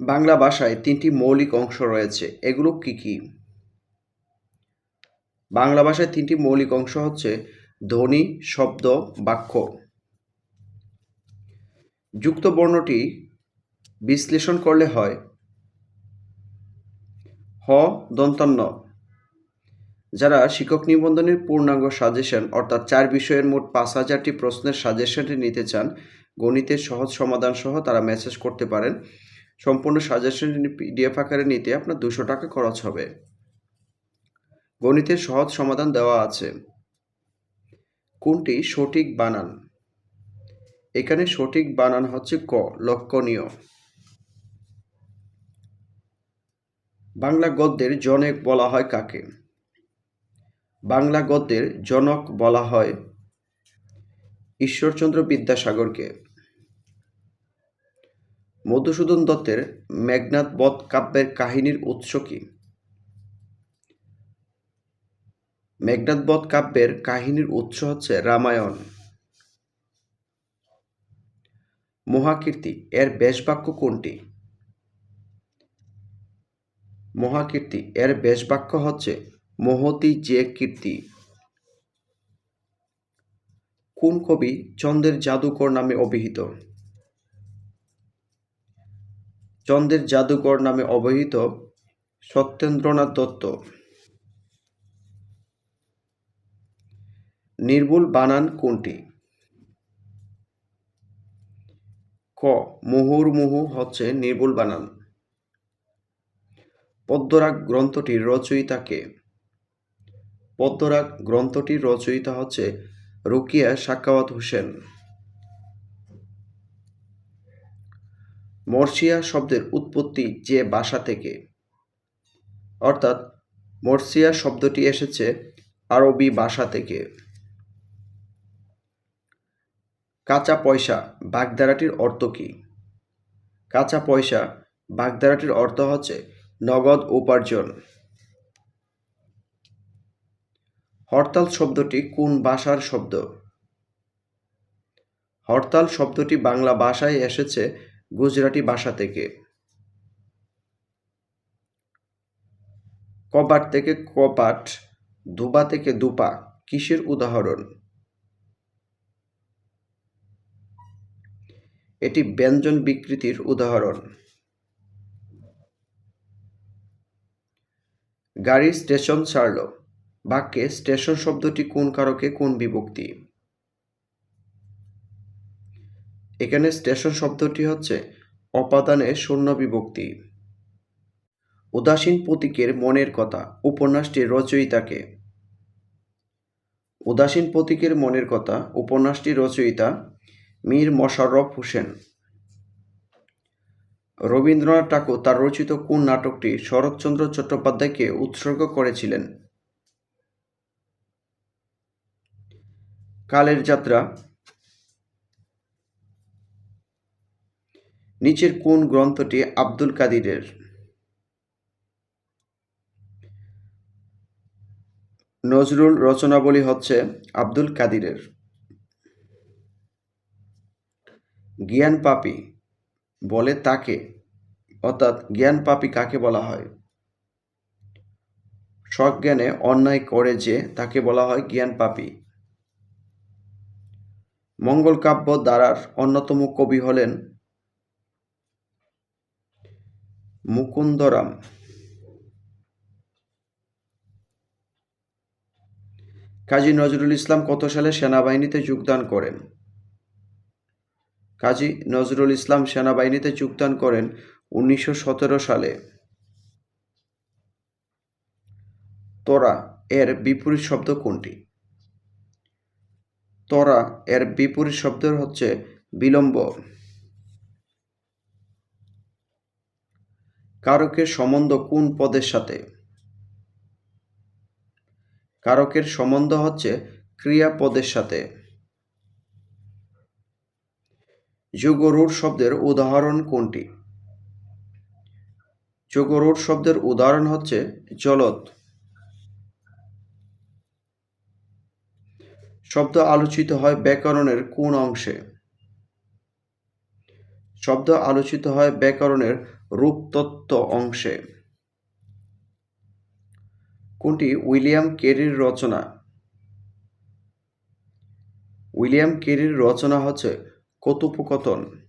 বাংলা ভাষায় তিনটি মৌলিক অংশ রয়েছে। এগুলো কি কি? বাংলা ভাষায় তিনটি মৌলিক অংশ হচ্ছে ধ্বনি, শব্দ, বাক্য। যুক্ত বর্ণটি বিশ্লেষণ করলে হয় হ দন্তান্ন যারা শিক্ষক নিবন্ধনের পূর্ণাঙ্গ সাজেশন, অর্থাৎ চার বিষয়ের মোট পাঁচ হাজারটি প্রশ্নের সাজেশনটি নিতে চান, গণিতের সহজ সমাধান সহ তারা মেসেজ করতে পারেন। সম্পূর্ণ সাজেশন পিডিএফ আকারে নিতে আপনার দুশো টাকা খরচ হবে। গণিতের সহজ সমাধান দেওয়া আছে। কোনটি সঠিক বানান? এখানে সঠিক বানান হচ্ছে ক, লক্ষণীয়। বাংলা গদ্যের জনক বলা হয় কাকে? বাংলা গদ্যের জনক বলা হয় ঈশ্বরচন্দ্র বিদ্যাসাগরকে। মধুসূদন দত্তের মেঘনাদ বধ কাব্যের কাহিনীর উৎস কি? মেঘনাদ বধ কাব্যের কাহিনীর উৎস হচ্ছে রামায়ণ। মহাকীর্তি, এর বেশবাক্য কোনটি? মহাকীর্তি, এর বেশবাক্য হচ্ছে, মহতি যে কীর্তি। কোন কবি চন্দ্রের জাদুকর নামে অভিহিত? চন্দ্রের জাদুকর নামে অবহিত সত্যেন্দ্রনাথ দত্ত। নির্ভুল বানান কোনটি? ক, মুহুর্মুহু হচ্ছে নির্ভুল বানান। পদ্মরাগ গ্রন্থটির রচয়িতাকে পদ্মরাগ গ্রন্থটির রচয়িতা হচ্ছে রুকিয়া সাকাওয়াত হোসেন। মর্সিয়া শব্দের উৎপত্তি যে ভাষা থেকে। অর্থাৎ মর্সিয়া শব্দটি এসেছে আরবি ভাষা থেকে। কাঁচা পয়সা বাগধারাটির অর্থ কী? কাঁচা পয়সা বাগধারাটির অর্থ হচ্ছে নগদ উপার্জন। হরতাল শব্দটি কোন ভাষার শব্দ? হরতাল শব্দটি বাংলা ভাষায় এসেছে গুজরাটি ভাষা থেকে। কবাট থেকে কপাট দুবা থেকে দুপা কিসের উদাহরণ? এটি ব্যঞ্জন বিকৃতির উদাহরণ। গাড়ি স্টেশন ছাড়ল বাক্যে স্টেশন শব্দটি কোন কারকে কোন বিভক্তি? এখানে স্টেশন শব্দটি হচ্ছে অপাদানে শূন্য বিভক্তি। উদাসীন প্রতীকের মনের কথা, উপন্যাসটির রচয়িতাকে। উদাসীন প্রতীকের মনের কথা, উপন্যাসটির রচয়িতা মীর মশাররফ হোসেন। রবীন্দ্রনাথ ঠাকুর তার রচিত কোন নাটকটি শরৎচন্দ্র চট্টোপাধ্যায়কে উৎসর্গ করেছিলেন? কালের যাত্রা নিচের কোন গ্রন্থটি আব্দুল কাদিরের? নজরুল রচনাবলী হচ্ছে আব্দুল কাদিরের। জ্ঞান পাপী বলে তাকে, অর্থাৎ জ্ঞান পাপী কাকে বলা হয়? সজ্ঞানে অন্যায় করে যে তাকে বলা হয় জ্ঞান পাপী। মঙ্গল কাব্য দ্বারার অন্যতম কবি হলেন মুকুন্দরাম। কাজী নজরুল ইসলাম কত সালে সেনাবাহিনীতে যোগদান করেন? কাজী নজরুল ইসলাম সেনাবাহিনীতে যোগদান করেন উনিশশো সতেরো সালে। তোরা এর বিপরীত শব্দ কোনটি? তোরা এর বিপরীত শব্দ হচ্ছে বিলম্ব। কারকের সম্বন্ধ কোন পদের সাথে? কারকের সম্বন্ধ হচ্ছে ক্রিয়াপদের সাথে। যোগরূঢ় শব্দের উদাহরণ কোনটি? যোগরূঢ় শব্দের উদাহরণ হচ্ছে জলত। শব্দ আলোচিত হয় ব্যাকরণের কোন অংশে? শব্দ আলোচিত হয় ব্যাকরণের রূপতত্ত্ব অংশে। কোনটি? উইলিয়াম কেরির রচনা। উইলিয়াম কেরির রচনা হচ্ছে কথোপকথন